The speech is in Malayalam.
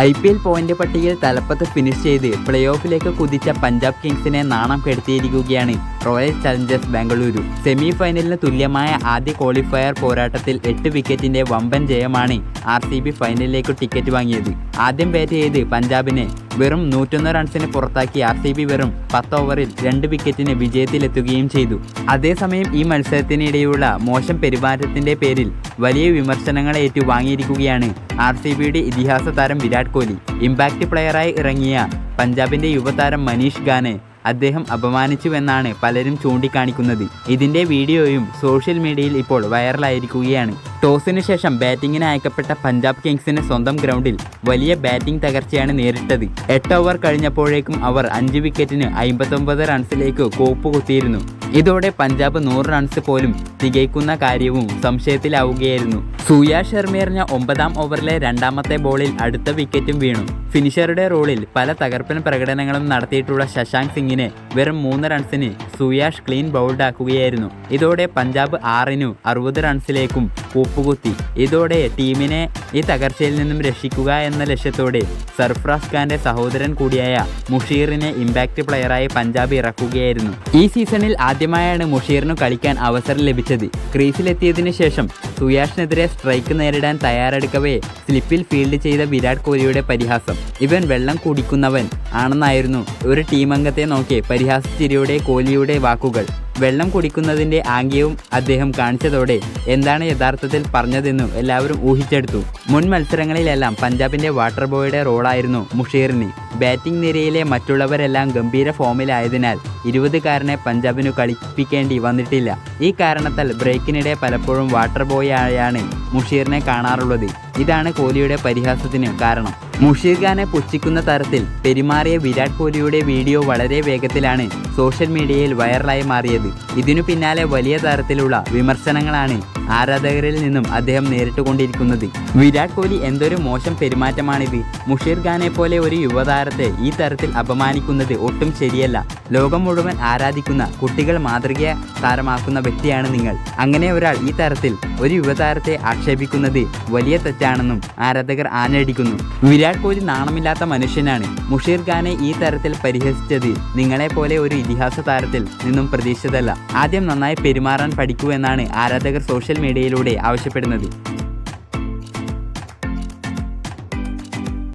ഐ പി എൽ പോയിന്റ് പട്ടികയിൽ തലപ്പത്ത് ഫിനിഷ് ചെയ്ത് പ്ലേ ഓഫിലേക്ക് കുതിച്ച പഞ്ചാബ് കിങ്സിനെ നാണം കെടുത്തിയിരിക്കുകയാണ് റോയൽ ചലഞ്ചേഴ്സ് ബാംഗ്ലൂരു. സെമി ഫൈനലിന് തുല്യമായ ആദ്യ ക്വാളിഫയർ പോരാട്ടത്തിൽ എട്ട് വിക്കറ്റിന്റെ വമ്പൻ ജയമാണ് ആർ സി ബി ഫൈനലിലേക്ക് ടിക്കറ്റ് വാങ്ങിയത്. ആദ്യം ബാറ്റ് ചെയ്ത് പഞ്ചാബിനെ വെറും നൂറ്റൊന്ന് റൺസിന് പുറത്താക്കി ആർ സി ബി വെറും പത്ത് ഓവറിൽ രണ്ട് വിക്കറ്റിന് വിജയത്തിലെത്തുകയും ചെയ്തു. അതേസമയം ഈ മത്സരത്തിനിടെയുള്ള മോശം പെരുമാറ്റത്തിന്റെ പേരിൽ വലിയ വിമർശനങ്ങൾ ഏറ്റുവാങ്ങിയിരിക്കുകയാണ് ആർ സി ബിയുടെ ഇതിഹാസ താരം വിരാട് കോഹ്ലി. ഇമ്പാക്റ്റ് പ്ലെയറായി ഇറങ്ങിയ പഞ്ചാബിന്റെ യുവതാരം മനീഷ് ഖാനെ അദ്ദേഹം അപമാനിച്ചുവെന്നാണ് പലരും ചൂണ്ടിക്കാണിക്കുന്നത്. ഇതിന്റെ വീഡിയോയും സോഷ്യൽ മീഡിയയിൽ ഇപ്പോൾ വൈറലായിരിക്കുകയാണ് ടോസിന് ശേഷം ബാറ്റിങ്ങിന് അയക്കപ്പെട്ട പഞ്ചാബ് കിങ്സിന് സ്വന്തം ഗ്രൗണ്ടിൽ വലിയ ബാറ്റിംഗ് തകർച്ചയാണ് നേരിട്ടത്. എട്ട് ഓവർ കഴിഞ്ഞപ്പോഴേക്കും അവർ അഞ്ച് വിക്കറ്റിന് അമ്പത്തൊമ്പത് റൺസിലേക്ക് കോപ്പ് കുത്തിയിരുന്നു. ഇതോടെ പഞ്ചാബ് നൂറ് റൺസ് പോലും തികയ്ക്കുന്ന കാര്യവും സംശയത്തിലാവുകയായിരുന്നു. സൂയ ശർമ്മ എറിഞ്ഞ ഒമ്പതാം ഓവറിലെ രണ്ടാമത്തെ ബോളിൽ അടുത്ത വിക്കറ്റും വീണു. ഫിനിഷറുടെ റോളിൽ പല തകർപ്പൻ പ്രകടനങ്ങളും നടത്തിയിട്ടുള്ള ശശാങ്ക് സിംഗിനെ വെറും മൂന്ന് റൺസിന് സൂയാഷ് ക്ലീൻ ബൗൾഡ് ആക്കുകയായിരുന്നു ഇതോടെ പഞ്ചാബ് ആറിനു അറുപത് റൺസിലേക്കും കൂപ്പുകുത്തി ഇതോടെ ടീമിനെ ഈ തകർച്ചയിൽ നിന്നും രക്ഷിക്കുക എന്ന ലക്ഷ്യത്തോടെ സർഫ്രാസ് ഖാന്റെ സഹോദരൻ കൂടിയായ മുഷീറിനെ ഇമ്പാക്റ്റ് പ്ലെയറായി പഞ്ചാബ് ഇറക്കുകയായിരുന്നു. ഈ സീസണിൽ ആദ്യമായാണ് മുഷീറിന് കളിക്കാൻ അവസരം ലഭിച്ചത്. ക്രീസിലെത്തിയതിനു ശേഷം സുയാഷിനെതിരെ സ്ട്രൈക്ക് നേരിടാൻ തയ്യാറെടുക്കവേ സ്ലിപ്പിൽ ഫീൽഡ് ചെയ്ത വിരാട് കോഹ്ലിയുടെ പരിഹാസം. ഇവൻ വെള്ളം കുടിക്കുന്നവൻ ആണെന്നായിരുന്നു ഒരു ടീം അംഗത്തെ നോക്കി പരിഹാസച്ചിരിയുടെ കോഹ്ലിയുടെ വാക്കുകൾ. വെള്ളം കുടിക്കുന്നതിന്റെ ആംഗ്യവും അദ്ദേഹം കാണിച്ചതോടെ എന്താണ് യഥാർത്ഥത്തിൽ പറഞ്ഞതെന്നും എല്ലാവരും ഊഹിച്ചെടുത്തു. മുൻ മത്സരങ്ങളിലെല്ലാം പഞ്ചാബിന്റെ വാട്ടർ ബോയുടെ റോളായിരുന്നു മുഷീറിന്. ബാറ്റിംഗ് നിരയിലെ മറ്റുള്ളവരെല്ലാം ഗംഭീര ഫോമിലായതിനാൽ ഇരുപതുകാരനെ പഞ്ചാബിനു കളിപ്പിക്കേണ്ടി വന്നിട്ടില്ല. ഈ കാരണത്താൽ ബ്രേക്കിനിടെ പലപ്പോഴും വാട്ടർ ബോയ് ആയാണ് മുഷീറിനെ കാണാറുള്ളത്. ഇതാണ് കോഹ്ലിയുടെ പരിഹാസത്തിന് കാരണം. മുഷീർ ഖാനെ പുച്ഛിക്കുന്ന തരത്തിൽ പെരുമാറിയ വിരാട് കോഹ്ലിയുടെ വീഡിയോ വളരെ വേഗത്തിലാണ് സോഷ്യൽ മീഡിയയിൽ വൈറലായി മാറിയത്. ഇതിനു പിന്നാലെ വലിയ തരത്തിലുള്ള വിമർശനങ്ങളാണ് ആരാധകരിൽ നിന്നും അദ്ദേഹം നേരിട്ടുകൊണ്ടിരിക്കുന്നത്. വിരാട് കോഹ്ലി എന്തൊരു മോശം പെരുമാറ്റമാണിത്. മുഷീർ ഖാനെ പോലെ ഒരു യുവതാരത്തെ ഈ തരത്തിൽ അപമാനിക്കുന്നത് ഒട്ടും ശരിയല്ല. ലോകം മുഴുവൻ ആരാധിക്കുന്ന കുട്ടികൾ മാതൃകയെ താരമാക്കുന്ന വ്യക്തിയാണ് നിങ്ങൾ. അങ്ങനെ ഒരാൾ ഈ തരത്തിൽ ഒരു യുവതാരത്തെ ആക്ഷേപിക്കുന്നത് വലിയ തെറ്റാണെന്നും ആരാധകർ ആഞ്ഞടിക്കുന്നു. വിരാട് കോഹ്ലി നാണമില്ലാത്ത മനുഷ്യനാണ്. മുഷീർ ഖാനെ ഈ തരത്തിൽ പരിഹസിച്ചത് നിങ്ങളെ പോലെ ഒരു ഇതിഹാസ താരത്തിൽ നിന്നും പ്രതീക്ഷിച്ചതല്ല. ആദ്യം നന്നായി പെരുമാറാൻ പഠിക്കൂ എന്നാണ് ആരാധകർ സോഷ്യൽ മീഡിയയിലൂടെ ആവശ്യപ്പെടുന്നത്.